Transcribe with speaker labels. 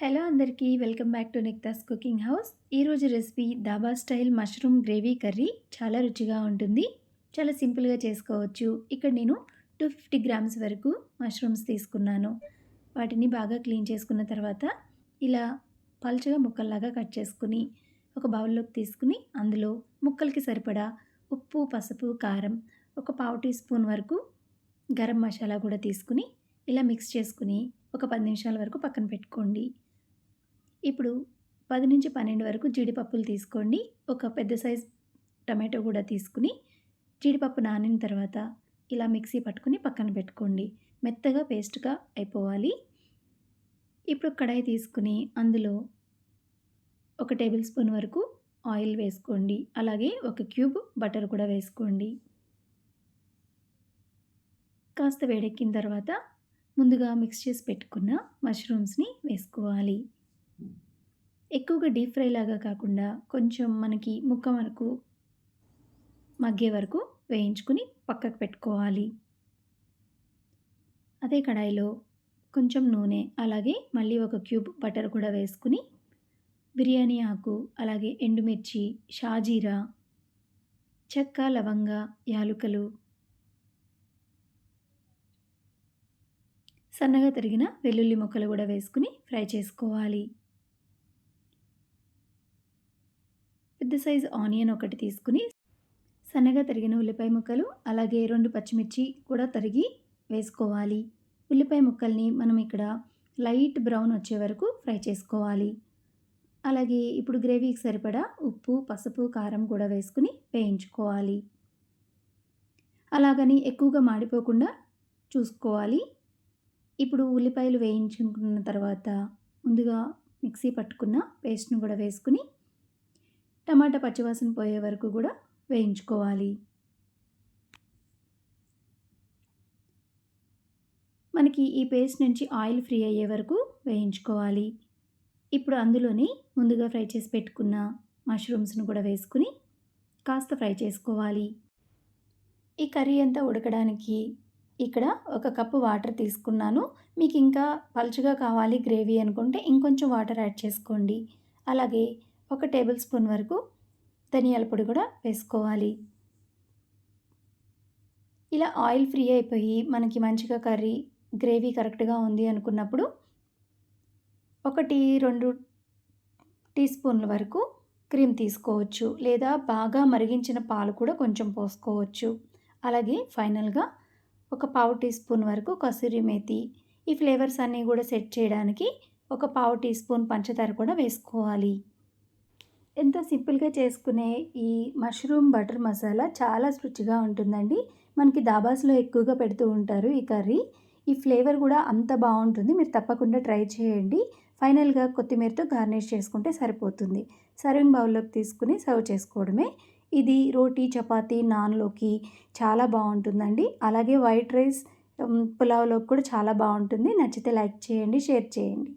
Speaker 1: Hello అందరికీ welcome back to Niktha's cooking house. ఈరోజు recipe dhaba style mushroom gravy curry చాలా రుచిగా ఉంటుంది. చాలా సింపుల్గా చేసుకోవచ్చు. ఇక్కడ నేను టూ ఫిఫ్టీ గ్రామ్స్ వరకు మష్రూమ్స్ తీసుకున్నాను. వాటిని బాగా క్లీన్ చేసుకున్న తర్వాత ఇలా పలుచగా ముక్కల్లాగా కట్ చేసుకుని ఒక బౌల్లోకి తీసుకుని అందులో ముక్కలకి సరిపడా ఉప్పు పసుపు కారం ఒక పావు టీ స్పూన్ వరకు గరం మసాలా కూడా తీసుకుని ఇలా మిక్స్ చేసుకుని ఒక పది నిమిషాల వరకు పక్కన పెట్టుకోండి. ఇప్పుడు పది నుంచి పన్నెండు వరకు జీడిపప్పులు తీసుకోండి. ఒక పెద్ద సైజ్ టమాటో కూడా తీసుకుని జీడిపప్పు నానిన తర్వాత ఇలా మిక్సీ పట్టుకుని పక్కన పెట్టుకోండి. మెత్తగా పేస్ట్గా అయిపోవాలి. ఇప్పుడు కడాయి తీసుకుని అందులో ఒక టేబుల్ స్పూన్ వరకు ఆయిల్ వేసుకోండి. అలాగే ఒక క్యూబ్ బటర్ కూడా వేసుకోండి. కాస్త వేడెక్కిన తర్వాత ముందుగా మిక్స్ చేసి పెట్టుకున్న మష్రూమ్స్ని వేసుకోవాలి. ఎక్కువగా డీప్ ఫ్రై లాగా కాకుండా కొంచెం మనకి ముక్క వరకు మగ్గే వరకు వేయించుకుని పక్కకు పెట్టుకోవాలి. అదే కడాయిలో కొంచెం నూనె అలాగే మళ్ళీ ఒక క్యూబ్ బటర్ కూడా వేసుకుని బిర్యానీ ఆకు అలాగే ఎండుమిర్చి షాజీరా చెక్క లవంగ యాలుకలు సన్నగా తరిగిన వెల్లుల్లి ముక్కలు కూడా వేసుకుని ఫ్రై చేసుకోవాలి. పెద్ద సైజు ఆనియన్ ఒకటి తీసుకుని సన్నగా తరిగిన ఉల్లిపాయ ముక్కలు అలాగే రెండు పచ్చిమిర్చి కూడా తరిగి వేసుకోవాలి. ఉల్లిపాయ ముక్కల్ని మనం ఇక్కడ లైట్ బ్రౌన్ వచ్చే వరకు ఫ్రై చేసుకోవాలి. అలాగే ఇప్పుడు గ్రేవీకి సరిపడా ఉప్పు పసుపు కారం కూడా వేసుకుని వేయించుకోవాలి. అలాగని ఎక్కువగా మాడిపోకుండా చూసుకోవాలి. ఇప్పుడు ఉల్లిపాయలు వేయించుకున్న తర్వాత ముందుగా మిక్సీ పట్టుకున్న పేస్ట్ను కూడా వేసుకుని టమాటా పచ్చివాసన పోయే వరకు కూడా వేయించుకోవాలి. మనకి ఈ పేస్ట్ నుంచి ఆయిల్ ఫ్రీ అయ్యే వరకు వేయించుకోవాలి. ఇప్పుడు అందులోని ముందుగా ఫ్రై చేసి పెట్టుకున్న మష్రూమ్స్ను కూడా వేసుకుని కాస్త ఫ్రై చేసుకోవాలి. ఈ కర్రీ అంతా ఉడకడానికి ఇక్కడ ఒక కప్పు వాటర్ తీసుకున్నాను. మీకు ఇంకా పలుచగా కావాలి గ్రేవీ అనుకుంటే ఇంకొంచెం వాటర్ యాడ్ చేసుకోండి. అలాగే ఒక టేబుల్ స్పూన్ వరకు ధనియాల పొడి కూడా వేసుకోవాలి. ఇలా ఆయిల్ ఫ్రీ అయిపోయి మనకి మంచిగా కర్రీ గ్రేవీ కరెక్ట్గా ఉంది అనుకున్నప్పుడు ఒకటి రెండు టీ స్పూన్ల వరకు క్రీమ్ తీసుకోవచ్చు. లేదా బాగా మరిగించిన పాలు కూడా కొంచెం పోసుకోవచ్చు. అలాగే ఫైనల్గా ఒక పావు టీ స్పూన్ వరకు కసూరి మేతి. ఈ ఫ్లేవర్స్ అన్నీ కూడా సెట్ చేయడానికి ఒక పావు టీ స్పూన్ పంచదార కూడా వేసుకోవాలి. ఎంతో సింపుల్గా చేసుకునే ఈ మష్రూమ్ బటర్ మసాలా చాలా రుచిగా ఉంటుందండి. మనకి దాబాస్లో ఎక్కువగా పెడుతూ ఉంటారు ఈ కర్రీ. ఈ ఫ్లేవర్ కూడా అంత బాగుంటుంది. మీరు తప్పకుండా ట్రై చేయండి. ఫైనల్గా కొత్తిమీరతో గార్నిష్ చేసుకుంటే సరిపోతుంది. సర్వింగ్ బౌల్లోకి తీసుకుని సర్వ్ చేసుకోవడమే. ఇది రోటీ చపాతీ నాన్లోకి చాలా బాగుంటుందండి. అలాగే వైట్ రైస్ పులావ్లోకి కూడా చాలా బాగుంటుంది. నచ్చితే లైక్ చేయండి షేర్ చేయండి.